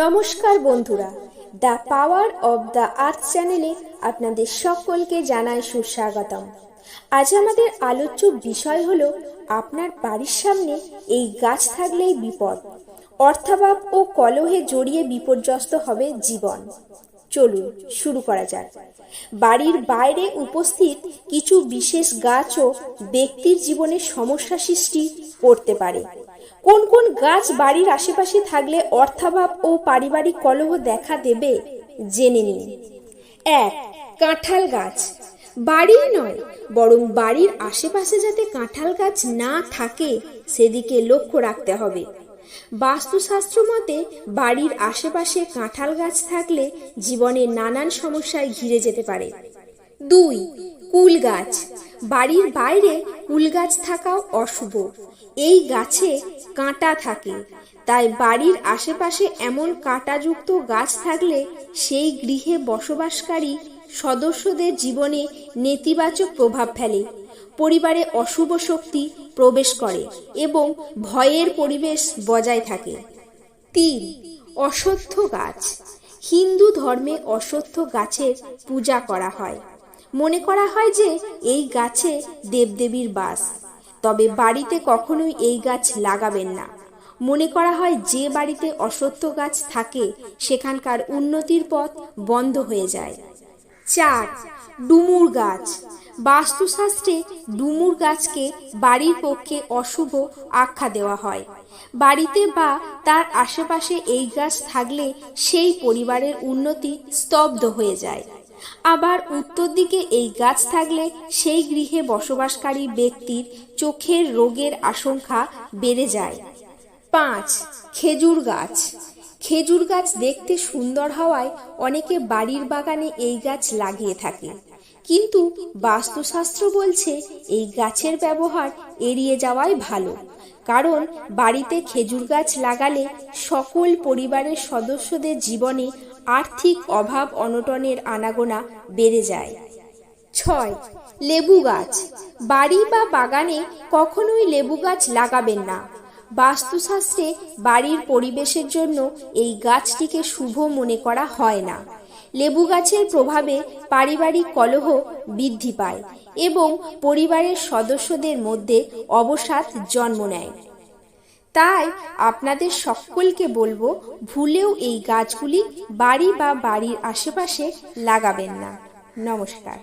নমস্কার বন্ধুরা the power of the earth চ্যানেলে আপনাদের সকলকে জানায় সুস্বাগতম। আজ আমাদের আলোচ্য বিষয় হলো, আপনার বাড়ির সামনে এই গাছ থাকলেই বিপদ, অর্থাভাব ও কলহে জড়িয়ে বিপর্যস্ত হবে জীবন। চলুন, শুরু করা যাক। বাড়ির বাইরে উপস্থিত কিছু বিশেষ গাছও ব্যক্তির জীবনে সমস্যা সৃষ্টি করতে পারে। কোন কোন গাছ বাড়ির আশেপাশে থাকলে অর্থাভাব ও পারিবারিক কলহ দেখা দেবে জেনে নিন। এক, কাঁঠাল গাছ। বাড়ির নয়, বরং বাড়ির আশেপাশে যাতে কাঁঠাল গাছ না থাকে, সেদিকে লক্ষ্য রাখতে হবে। বাস্তুশাস্ত্র মতে, বাড়ির আশেপাশে কাঁঠাল গাছ থাকলে জীবনে নানান সমস্যায় ঘিরে যেতে পারে। দুই, কুল গাছ। বাড়ির বাইরে কুল গাছ থাকাও অশুভ। এই গাছে কাঁটা থাকে। তাই বাড়ির আশেপাশে এমন কাঁটাযুক্ত গাছ থাকলে সেই গৃহে বসবাসকারী সদস্যদের জীবনে নেতিবাচক প্রভাব ফেলে। পরিবারে অশুভ শক্তি প্রবেশ করে এবং ভয়ের পরিবেশ বজায় থাকে। তিন অশ্বত্থ গাছ। হিন্দু ধর্মে অশ্বত্থ গাছের পূজা করা হয়। মনে করা হয় যে এই গাছে দেবদেবীর বাস। তবে বাড়িতে কখনোই এই গাছ লাগাবেন না। মনে করা হয় যে বাড়িতে অশ্বত্থ গাছ থাকে, সেখানকার উন্নতির পথ বন্ধ হয়ে যায়। চার, ডুমুর গাছ। বাস্তুশাস্ত্রে ডুমুর গাছকে বাড়ির পক্ষে অশুভ আখ্যা দেওয়া হয়। বাড়িতে বা তার আশেপাশে এই গাছ থাকলে সেই পরিবারের উন্নতি স্তব্ধ হয়ে যায়। আবার উত্তর দিকে এই গাছ থাকলে সেই গৃহে বসবাসকারী ব্যক্তির চোখের রোগের আশঙ্কা বেড়ে যায়। পাঁচ, খেজুর গাছ। খেজুর গাছ দেখতে সুন্দর হওয়ায় অনেকে বাড়ির বাগানে এই গাছ লাগিয়ে থাকে। কিন্তু বাস্তুশাস্ত্র বলছে এই গাছের ব্যবহার এড়িয়ে যাওয়াই ভালো। কারণ বাড়িতে খেজুর গাছ লাগালে সকল পরিবারের সদস্যদের জীবনে আর্থিক অভাব অনটনের আনাগোনা বেড়ে যায়। ছয়, লেবু গাছ। বাড়ি বা বাগানে কখনোই লেবু গাছ লাগাবেন না। বাস্তুশাস্ত্রে বাড়ির পরিবেশের জন্য এই গাছটিকে শুভ মনে করা হয় না। লেবু গাছের প্রভাবে পারিবারিক কলহ বৃদ্ধি পায় এবং পরিবারের সদস্যদের মধ্যে অবসাদ জন্ম নেয়। তাই আপনাদের সকলকে বলব, ভুলেও এই গাছগুলি বাড়ি বা বাড়ির আশেপাশে লাগাবেন না। নমস্কার।